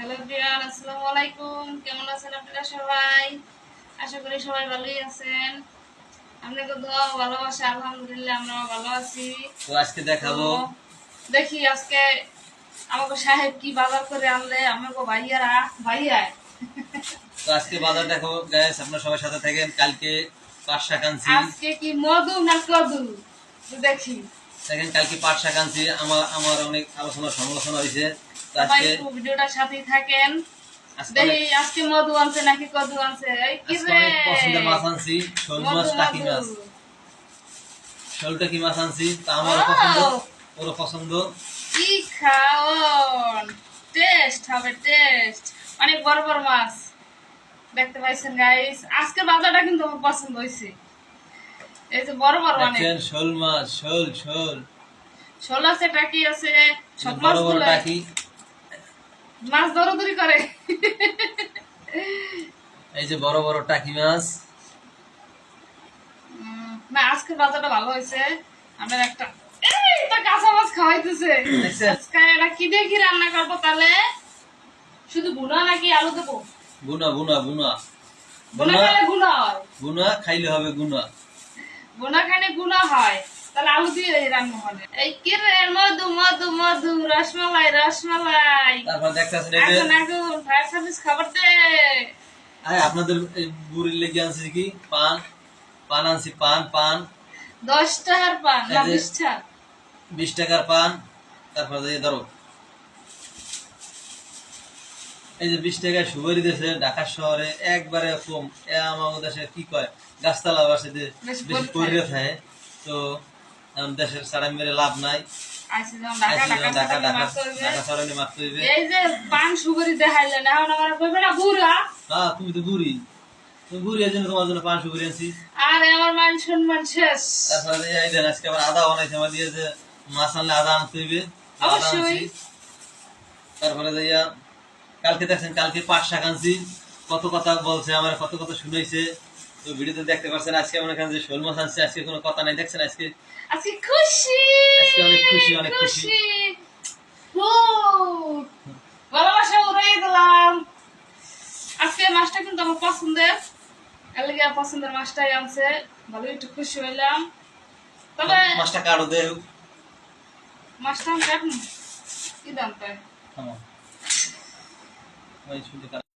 Hello বিয়ান আসসালামু আলাইকুম। কেমন আছেন আপনারা সবাই? আশা করি সবাই ভালোই আছেন। আপনাকে ভালোবাসা আলহামদুলিল্লাহ আমরা ভালো আছি। তো আজকে দেখাবো। দেখি আজকে আমাকে সাহেব কি বাজার করে আনলে আমাকে ভাইয়ারা ভাইয়া। তো আজকে বাজার দেখাবো। গ্যাস আপনার সবার সাথে থাকেন। কালকে পাট শাক আজকে কি মধু না কদু? দেখি। দেখেন কালকে পাট আমার আমার অনেক আলোচনা সমালোচনা হয়েছে আজকে ভিডিওটার সাথেই থাকেন। দেখি আজকে মধু আনছে নাকি কদু আনছে? কি আজকে রে? পছন্দের মাছ আনছি শোল মাছ টাকি মাছ। শোল টাকি মাছ আনছি তা আমারও পছন্দ ওরও পছন্দ। কি খাওন? টেস্ট হবে টেস্ট। অনেক বড় বড় মাছ। দেখতে পাইছেন গাইস আজকে বাজারটা কিন্তু আমার পছন্দ হয়েছে এই যে বড় বড় অনেক। দেখছেন শোল মাছ শোল শোল। শোল আছে টাকি আছে সব মাছ বড় টাকি। মাছ দৌড়দৌড়ি করে। এই যে বড় বড় টাকি মাছ। না আজকে বাজারটা ভালো হয়েছে। আমার একটা কাঁচা মাছ খাওয়াইতেছে। আজকে এটা কি রান্না করব তাহলে? শুধু ভুনা নাকি আলু দেবো? বুনা বুনা বুনা বুনা গুণা হয়। বুনা খাইলে হবে গুনা বোনা খানে গুণা হয়। তাহলে আলু দিয়ে রান্না হবে। এই কি রে মধু মধু মধু রসমালাই রসমালাই। তারপর দেখতেছেন এই এখন এখন ফায়ার সার্ভিস খাবার দে। আরে আপনাদের এই বুড়ির লেগে আনছি কি? পান পান আনছি পান পান। দশ টাকার পান না বিশ টাকা। বিশ টাকার পান তারপরে ধরো এই যে বিশ টাকায় সুপারি দিয়েছে ঢাকা শহরে একবারে কম। এ আমার দেশে কি কয়? গাছতলা বাসে যে বেশি পড়ে থাকে তো দেশের সারা মেরে লাভ নাই। তুমি তো বুড়ি। জন্য তোমার জন্য পান সুপারি আনছি। আর আমার মান সম্মান শেষ। তারপরে এই দেন আজকে আবার আদা বানাইছে আমার দিয়ে যে মাছ আনলে আদা আনতে হইবে। অবশ্যই। তারপরে যাইয়া কালকে দেখছেন কালকে শাক আনছি কত কথা বলছে আমার কত কথা শুনাইছে। তো ভিডিওতে দেখতে পাচ্ছেন আজকে মনে করেন যে শোল মাছ আনছে আজকে কোনো কথা নাই। দেখছেন আজকে আজকে খুশি! আজকে অনেক খুশি, অনেক খুশি। ভালোবাসা উড়াই দিলাম। আজকে মাছটা কিন্তু আমার পছন্দের। এলাকা পছন্দের মাছটাই আনছে। ভালো একটু খুশি হইলাম। তবে মাছটা কাটো দে মাছটা কাটুন কি দাম পায় 欢迎兄弟